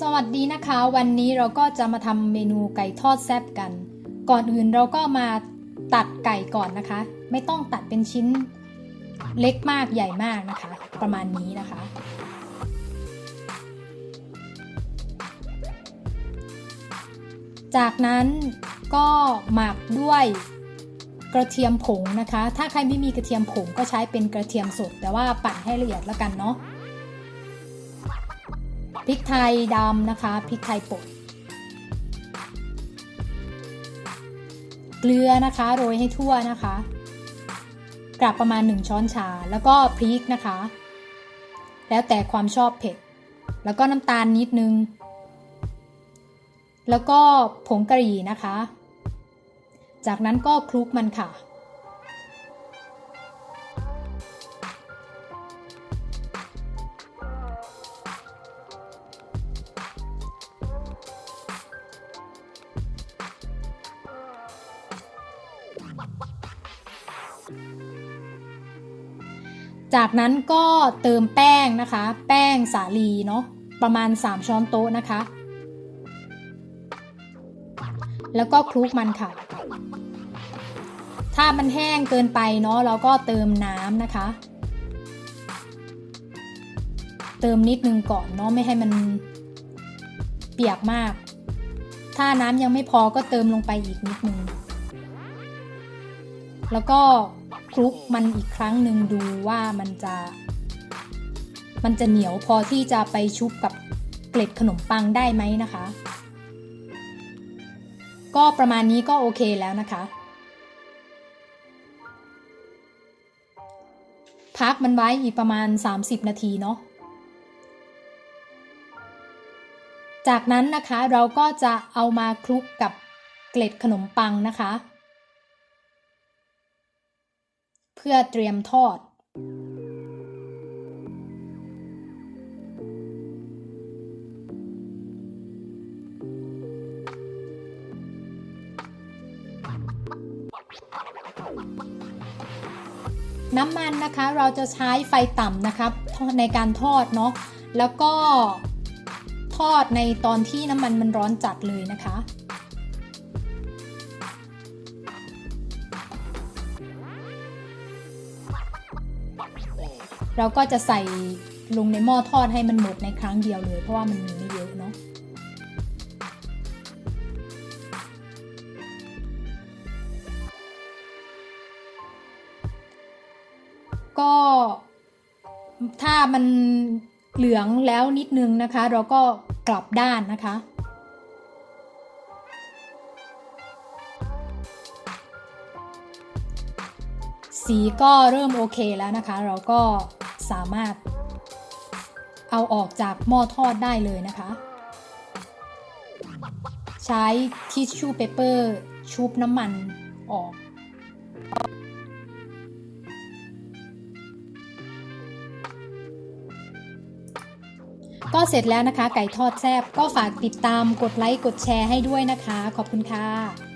สวัสดีนะคะ วันนี้เราก็จะมาทำเมนูไก่ทอดแซ่บกัน ก่อนอื่นเราก็มาตัดไก่ก่อนนะคะ ไม่ต้องตัดเป็นชิ้นเล็กมากใหญ่มากนะคะ ประมาณนี้นะคะ จากนั้นก็หมักด้วยกระเทียมผงนะคะ ถ้าใครไม่มีกระเทียมผงก็ใช้เป็นกระเทียมสดแต่ว่าปั่นให้ละเอียดแล้วกันเนาะ พริกไทยดำนะคะพริกไทยป่นเกลือนะคะโรยให้ทั่วนะคะกลับประมาณ 1 ช้อนชา แล้วก็พริกนะคะ แล้วแต่ความชอบเผ็ด แล้วก็น้ำตาลนิดนึง แล้วก็ผงกะหรี่นะคะ จากนั้นก็คลุกมันค่ะ จากนั้นก็เติมแป้งนะคะ แป้งสาลีเนาะประมาณ 3 ช้อนโต๊ะนะคะ แล้วก็คลุกมันค่ะ ถ้ามันแห้งเกินไปเนาะเราก็เติมน้ำนะคะ เติมนิดนึงก่อนเนาะไม่ให้มันเปียกมาก ถ้าน้ำยังไม่พอก็เติมลงไปอีกนิดนึง แล้วก็ คลุกมันอีกครั้งหนึ่งดูว่ามันจะ มันจะเหนียวพอที่จะไปชุบกับเกล็ดขนมปังได้ไหมนะคะ ก็ประมาณนี้ก็โอเคแล้วนะคะ พักมันไว้อีกประมาณ 30 นาทีเนาะจากนั้นนะคะเราก็จะเอามาคลุกกับเกล็ดขนมปังนะคะ พื่อเตรียมทอด น้ำมันนะคะเราจะใช้ไฟต่ำนะคะในการทอดเนาะแล้วก็ทอดในตอนที่น้ำมันมันร้อนจัดเลยนะคะ เราก็จะใส่ลงในหม้อทอดให้มันหมดในครั้งเดียวเลย เพราะว่ามันมีไม่เยอะเนาะก็ถ้ามันเหลืองแล้วนิดนึงนะคะ เราก็กลับด้านนะคะ สีก็เริ่มโอเคแล้วนะคะ เราก็สามารถเอาออกจากหม้อทอดได้เลยนะคะ ใช้ทิชชู่เปเปอร์ชุบน้ำมันออก ก็เสร็จแล้วนะคะ ไก่ทอดแซ่บก็ฝากติดตามกดไลค์ กดแชร์ให้ด้วยนะคะ ขอบคุณค่ะ